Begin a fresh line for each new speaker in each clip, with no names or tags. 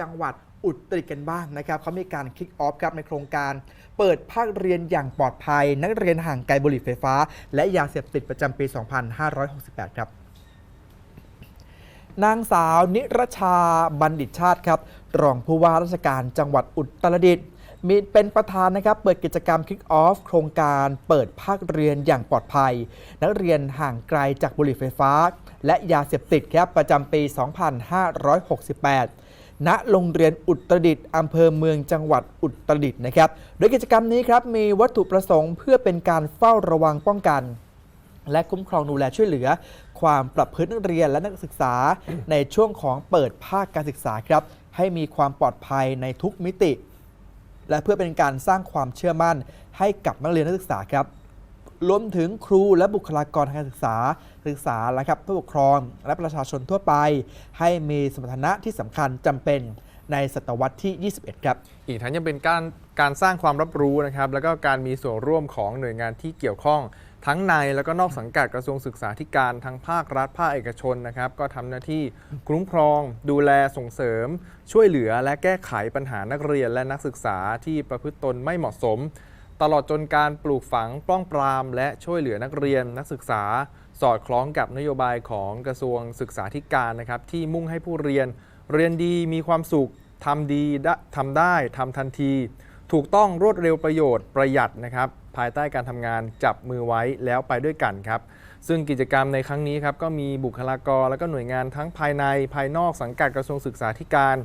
จังหวัดอุตรดิตถ์กันบ้างนะครับเขามีการคิกออฟครับในโครงการ เปิดภาคเรียนอย่างปลอดภัย นักเรียนห่างไกลบุหรี่ไฟฟ้า และยาเสพติดประจำปี 2568 ครับนางสาวนิรชาบัณฑิตชาติครับรองผู้ว่าราชการจังหวัดอุตรดิตถ์มีเป็นประธานนะครับเปิดกิจกรรม Kick Off โครงการเปิดภาคเรียนอย่างปลอดภัย นักเรียนห่างไกลจากบุหรี่ไฟฟ้า และยาเสพติดครับประจำปี 2568 ณโรงเรียนอุตรดิตถ์อำเภอเมืองจังหวัดอุตรดิตถ์นะครับ โดยกิจกรรมนี้ครับมีวัตถุประสงค์เพื่อเป็นการเฝ้าระวังป้องกัน และคุ้มครองดูแลช่วยเหลือ ความประพฤตินักเรียนและนักศึกษาในช่วงของเปิดภาคการศึกษาครับ ให้มีความปลอดภัยในทุกมิติ และเพื่อเป็นการสร้างความเชื่อมั่นให้กับนักเรียนนักศึกษาครับ รวมถึงครูและบุคลากรทางการศึกษาศึกษาและครับผู้ปกครองและประชาชนทั่วไป ให้มีสมรรถนะที่สำคัญจำเป็นในศตวรรษที่ 21 ครับ
อีกทั้งยังเป็นการการสร้างความรับรู้นะครับ แล้วก็การมีส่วนร่วมของหน่วยงานที่เกี่ยวข้อง ทั้งในแล้วก็นอกสังกัดกระทรวงศึกษาธิการทั้งภาครัฐภาคเอกชนนะครับ ก็ทำหน้าที่คุ้มครอง ดูแลส่งเสริม ช่วยเหลือและแก้ไขปัญหานักเรียนและนักศึกษาที่ประพฤติตนไม่เหมาะสม ตลอดจนการปลูกฝังป้องปราม และช่วยเหลือนักเรียนนักศึกษา สอดคล้องกับนโยบายของกระทรวงศึกษาธิการนะครับ ที่มุ่งให้ผู้เรียน เรียนดีมีความสุขทำดีได้ทำได้ทำทันที ถูกต้องรวดเร็วประโยชน์ประหยัดนะครับภายใต้การทำงานจับมือไว้แล้วไปด้วยกันครับ ซึ่งกิจกรรมในครั้งนี้ครับก็มีบุคลากรและก็หน่วยงานทั้งภายในภายนอกสังกัดกระทรวงศึกษาธิการ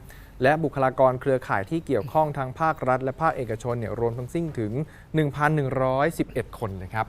และบุคลากรเครือข่ายที่เกี่ยวข้องทั้งภาครัฐ และภาคเอกชนเนี่ยรวมทั้งสิ้นถึง 1,111 คนนะครับ